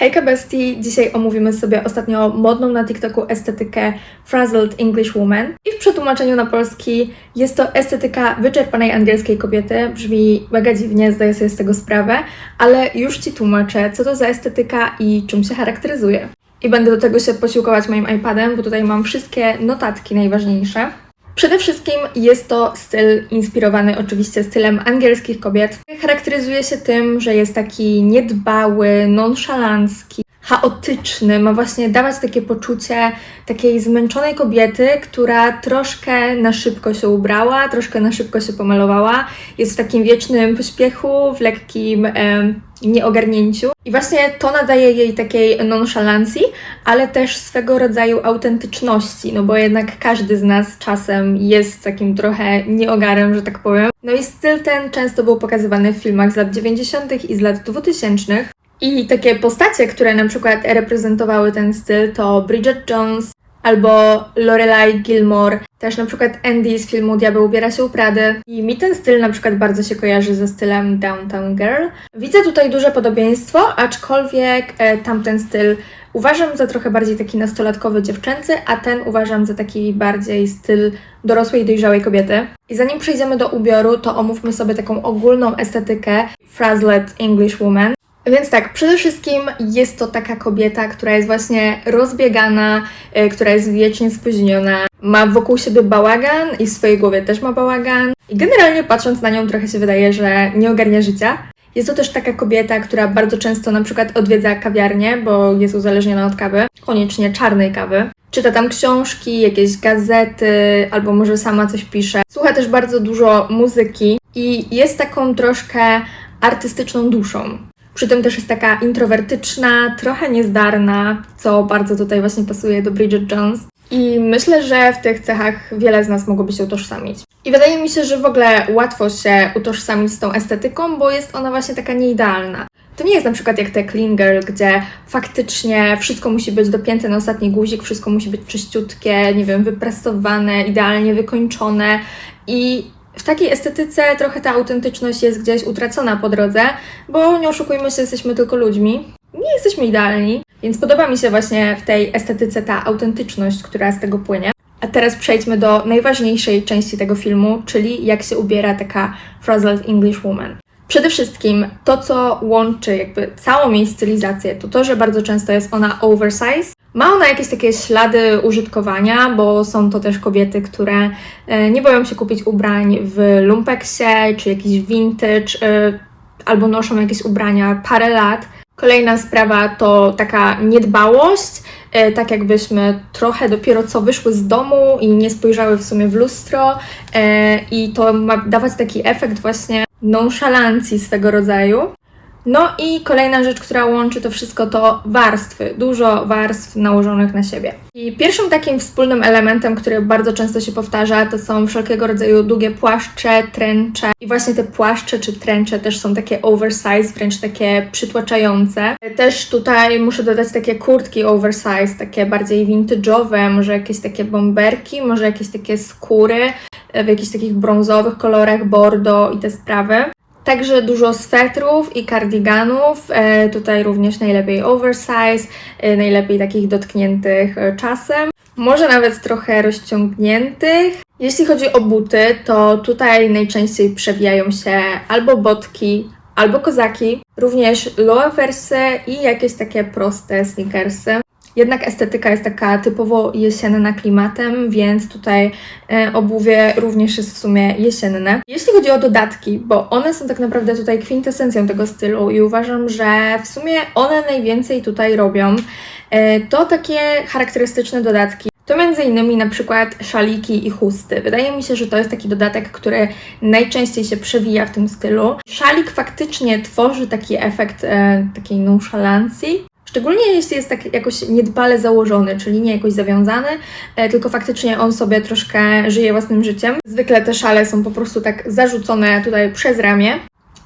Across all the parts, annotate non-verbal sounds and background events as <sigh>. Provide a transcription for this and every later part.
Hejka Bestii! Dzisiaj omówimy sobie ostatnio modną na TikToku estetykę Frazzled English Woman. I w przetłumaczeniu na polski jest to estetyka wyczerpanej angielskiej kobiety. Brzmi mega dziwnie, zdaję sobie z tego sprawę, ale już Ci tłumaczę, co to za estetyka i czym się charakteryzuje. I będę do tego się posiłkować moim iPadem, bo tutaj mam wszystkie notatki najważniejsze. Przede wszystkim jest to styl inspirowany oczywiście stylem angielskich kobiet. Charakteryzuje się tym, że jest taki niedbały, nonszalancki, chaotyczny, ma właśnie dawać takie poczucie takiej zmęczonej kobiety, która troszkę na szybko się ubrała, troszkę na szybko się pomalowała, jest w takim wiecznym pośpiechu, w lekkim em, nieogarnięciu. I właśnie to nadaje jej takiej nonszalancji, ale też swego rodzaju autentyczności, no bo jednak każdy z nas czasem jest takim trochę nieogarem, że tak powiem. No i styl ten często był pokazywany w filmach z lat 90. i z lat 2000. I takie postacie, które na przykład reprezentowały ten styl to Bridget Jones albo Lorelai Gilmore, też na przykład Andy z filmu Diabeł ubiera się u Prady. I mi ten styl na przykład bardzo się kojarzy ze stylem Downtown Girl. Widzę tutaj duże podobieństwo, aczkolwiek e, tamten styl uważam za trochę bardziej taki nastolatkowy, dziewczęcy, a ten uważam za taki bardziej styl dorosłej, dojrzałej kobiety. I zanim przejdziemy do ubioru, to omówmy sobie taką ogólną estetykę Frazzled English Woman. Więc tak, przede wszystkim jest to taka kobieta, która jest właśnie rozbiegana, e, która jest wiecznie spóźniona, ma wokół siebie bałagan i w swojej głowie też ma bałagan. I generalnie patrząc na nią trochę się wydaje, że nie ogarnia życia. Jest to też taka kobieta, która bardzo często na przykład odwiedza kawiarnię, bo jest uzależniona od kawy, koniecznie czarnej kawy. Czyta tam książki, jakieś gazety, albo może sama coś pisze. Słucha też bardzo dużo muzyki i jest taką troszkę artystyczną duszą. Przy tym też jest taka introwertyczna, trochę niezdarna, co bardzo tutaj właśnie pasuje do Bridget Jones. I myślę, że w tych cechach wiele z nas mogłoby się utożsamić. I wydaje mi się, że w ogóle łatwo się utożsamić z tą estetyką, bo jest ona właśnie taka nieidealna. To nie jest na przykład jak te Clean Girl, gdzie faktycznie wszystko musi być dopięte na ostatni guzik, wszystko musi być czyściutkie, nie wiem, wyprasowane, idealnie wykończone i w takiej estetyce trochę ta autentyczność jest gdzieś utracona po drodze, bo nie oszukujmy się, jesteśmy tylko ludźmi. Nie jesteśmy idealni, więc podoba mi się właśnie w tej estetyce ta autentyczność, która z tego płynie. A teraz przejdźmy do najważniejszej części tego filmu, czyli jak się ubiera taka Frazzled English Woman. Przede wszystkim to, co łączy jakby całą jej stylizację, to to, że bardzo często jest ona oversize. Ma ona jakieś takie ślady użytkowania, bo są to też kobiety, które e, nie boją się kupić ubrań w lumpeksie, czy jakiś vintage, e, albo noszą jakieś ubrania parę lat. Kolejna sprawa to taka niedbałość, e, tak jakbyśmy trochę dopiero co wyszły z domu i nie spojrzały w sumie w lustro i to ma dawać taki efekt właśnie nonszalancji swego rodzaju. No i kolejna rzecz, która łączy to wszystko, to warstwy. Dużo warstw nałożonych na siebie. I pierwszym takim wspólnym elementem, który bardzo często się powtarza, to są wszelkiego rodzaju długie płaszcze, tręcze. I właśnie te płaszcze czy tręcze też są takie oversize, wręcz takie przytłaczające. Też tutaj muszę dodać takie kurtki oversize, takie bardziej vintage'owe, może jakieś takie bomberki, może jakieś takie skóry w jakichś takich brązowych kolorach, bordo i te sprawy. Także dużo swetrów i kardiganów, e, tutaj również najlepiej oversize, e, najlepiej takich dotkniętych e, czasem, może nawet trochę rozciągniętych. Jeśli chodzi o buty, to tutaj najczęściej przewijają się albo botki, albo kozaki, również loafersy i jakieś takie proste sneakersy. Jednak estetyka jest taka typowo jesienna klimatem, więc tutaj e, obuwie również jest w sumie jesienne. Jeśli chodzi o dodatki, bo one są tak naprawdę tutaj kwintesencją tego stylu i uważam, że w sumie one najwięcej tutaj robią, e, to takie charakterystyczne dodatki. To między innymi na przykład szaliki i chusty. Wydaje mi się, że to jest taki dodatek, który najczęściej się przewija w tym stylu. Szalik faktycznie tworzy taki efekt e, takiej nonszalancji, Szczególnie jeśli jest tak jakoś niedbale założony, czyli nie jakoś zawiązany, e, tylko faktycznie on sobie troszkę żyje własnym życiem. Zwykle te szale są po prostu tak zarzucone tutaj przez ramię.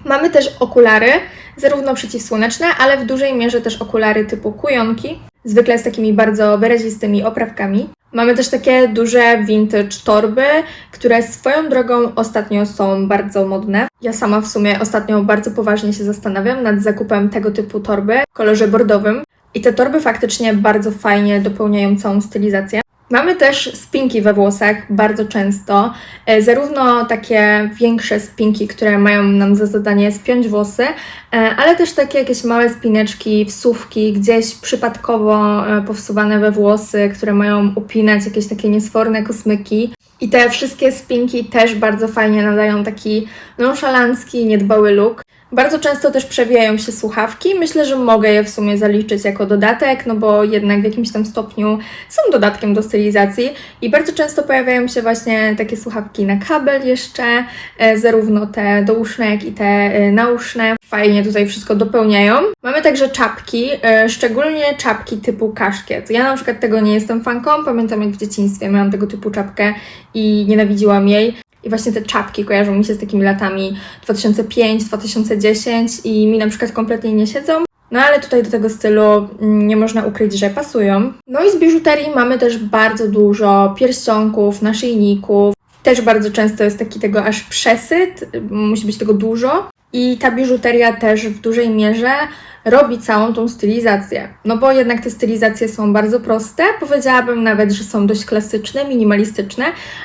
Mamy też okulary, zarówno przeciwsłoneczne, ale w dużej mierze też okulary typu kujonki, zwykle z takimi bardzo wyrazistymi oprawkami. Mamy też takie duże vintage torby, które swoją drogą ostatnio są bardzo modne. Ja sama w sumie ostatnio bardzo poważnie się zastanawiam nad zakupem tego typu torby w kolorze bordowym. I te torby faktycznie bardzo fajnie dopełniają całą stylizację. Mamy też spinki we włosach bardzo często, e, zarówno takie większe spinki, które mają nam za zadanie spiąć włosy, e, ale też takie jakieś małe spineczki, wsówki, gdzieś przypadkowo e, powsuwane we włosy, które mają upinać jakieś takie niesforne kosmyki. I te wszystkie spinki też bardzo fajnie nadają taki nonszalancki, niedbały look. Bardzo często też przewijają się słuchawki. Myślę, że mogę je w sumie zaliczyć jako dodatek, no bo jednak w jakimś tam stopniu są dodatkiem do stylizacji i bardzo często pojawiają się właśnie takie słuchawki na kabel jeszcze, e, zarówno te douszne, jak i te e, nauszne. Fajnie tutaj wszystko dopełniają. Mamy także czapki, e, szczególnie czapki typu kaszkiet. Ja na przykład tego nie jestem fanką, pamiętam jak w dzieciństwie miałam tego typu czapkę i nienawidziłam jej. I właśnie te czapki kojarzą mi się z takimi latami 2005-2010 i mi na przykład kompletnie nie siedzą. No ale tutaj do tego stylu mm, nie można ukryć, że pasują. No i z biżuterii mamy też bardzo dużo pierścionków, naszyjników. Też bardzo często jest taki tego aż przesyt, musi być tego dużo. I ta biżuteria też w dużej mierze robi całą tą stylizację. No bo jednak te stylizacje są bardzo proste, powiedziałabym nawet, że są dość klasyczne, minimalistyczne,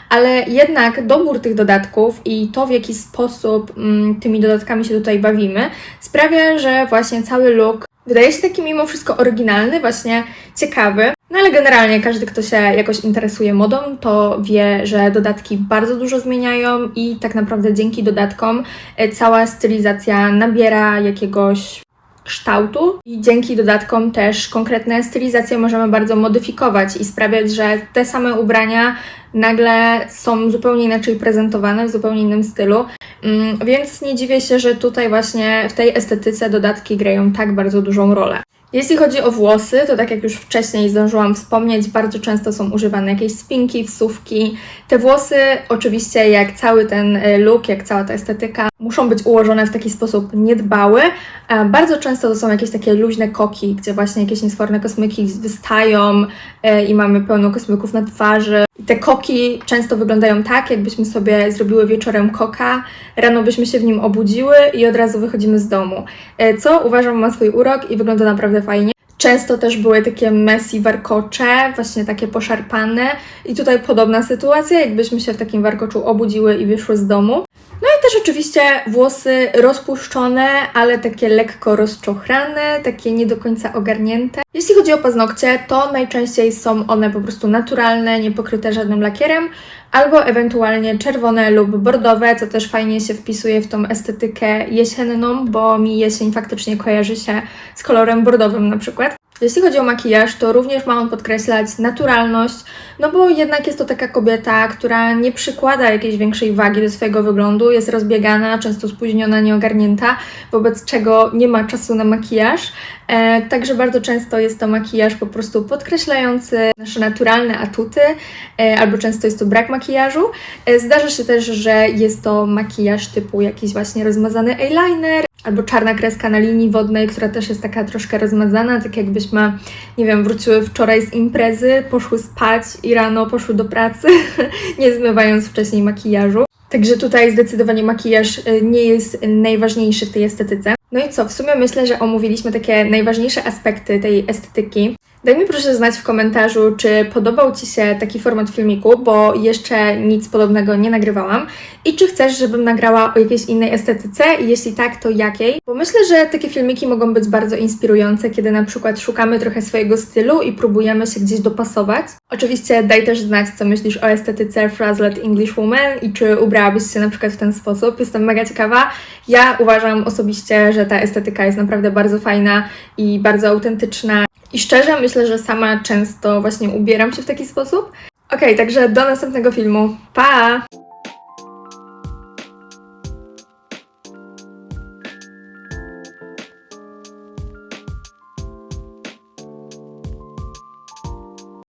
ale jednak dobór tych dodatków i to, w jaki sposób mm, tymi dodatkami się tutaj bawimy, sprawia, że właśnie cały look wydaje się taki mimo wszystko oryginalny, właśnie ciekawy. No ale generalnie każdy, kto się jakoś interesuje modą, to wie, że dodatki bardzo dużo zmieniają i tak naprawdę dzięki dodatkom e, cała stylizacja nabiera jakiegoś kształtu i dzięki dodatkom też konkretne stylizacje możemy bardzo modyfikować i sprawiać, że te same ubrania nagle są zupełnie inaczej prezentowane, w zupełnie innym stylu. Mm, Więc nie dziwię się, że tutaj właśnie w tej estetyce dodatki grają tak bardzo dużą rolę. Jeśli chodzi o włosy, to tak jak już wcześniej zdążyłam wspomnieć, bardzo często są używane jakieś spinki, wsówki. Te włosy, oczywiście, jak cały ten e, look, jak cała ta estetyka, muszą być ułożone w taki sposób niedbały. Bardzo często to są jakieś takie luźne koki, gdzie właśnie jakieś niesforne kosmyki wystają e, i mamy pełno kosmyków na twarzy. Te koki często wyglądają tak, jakbyśmy sobie zrobiły wieczorem koka, rano byśmy się w nim obudziły i od razu wychodzimy z domu. E, Co uważam ma swój urok i wygląda naprawdę fajnie. Często też były takie messy warkocze, właśnie takie poszarpane i tutaj podobna sytuacja, jakbyśmy się w takim warkoczu obudziły i wyszły z domu. No też oczywiście włosy rozpuszczone, ale takie lekko rozczochrane, takie nie do końca ogarnięte. Jeśli chodzi o paznokcie, to najczęściej są one po prostu naturalne, nie pokryte żadnym lakierem, albo ewentualnie czerwone lub bordowe, co też fajnie się wpisuje w tą estetykę jesienną, bo mi jesień faktycznie kojarzy się z kolorem bordowym na przykład. Jeśli chodzi o makijaż, to również ma on podkreślać naturalność, no bo jednak jest to taka kobieta, która nie przykłada jakiejś większej wagi do swojego wyglądu, jest rozbiegana, często spóźniona, nieogarnięta, wobec czego nie ma czasu na makijaż. E, także bardzo często jest to makijaż po prostu podkreślający nasze naturalne atuty, e, albo często jest to brak makijażu. E, zdarza się też, że jest to makijaż typu jakiś właśnie rozmazany eyeliner, albo czarna kreska na linii wodnej, która też jest taka troszkę rozmazana, tak jakbyśmy, nie wiem, wróciły wczoraj z imprezy, poszły spać i rano poszły do pracy, <laughs> nie zmywając wcześniej makijażu. Także tutaj zdecydowanie makijaż y, nie jest najważniejszy w tej estetyce. No i co, w sumie myślę, że omówiliśmy takie najważniejsze aspekty tej estetyki. Daj mi proszę znać w komentarzu, czy podobał Ci się taki format filmiku, bo jeszcze nic podobnego nie nagrywałam. I czy chcesz, żebym nagrała o jakiejś innej estetyce? Jeśli tak, to jakiej? Bo myślę, że takie filmiki mogą być bardzo inspirujące, kiedy na przykład szukamy trochę swojego stylu i próbujemy się gdzieś dopasować. Oczywiście daj też znać, co myślisz o estetyce Frazzled English Woman i czy ubrałabyś się na przykład w ten sposób. Jestem mega ciekawa. Ja uważam osobiście, że ta estetyka jest naprawdę bardzo fajna i bardzo autentyczna. I szczerze myślę, że sama często właśnie ubieram się w taki sposób. Okej, także do następnego filmu. Pa!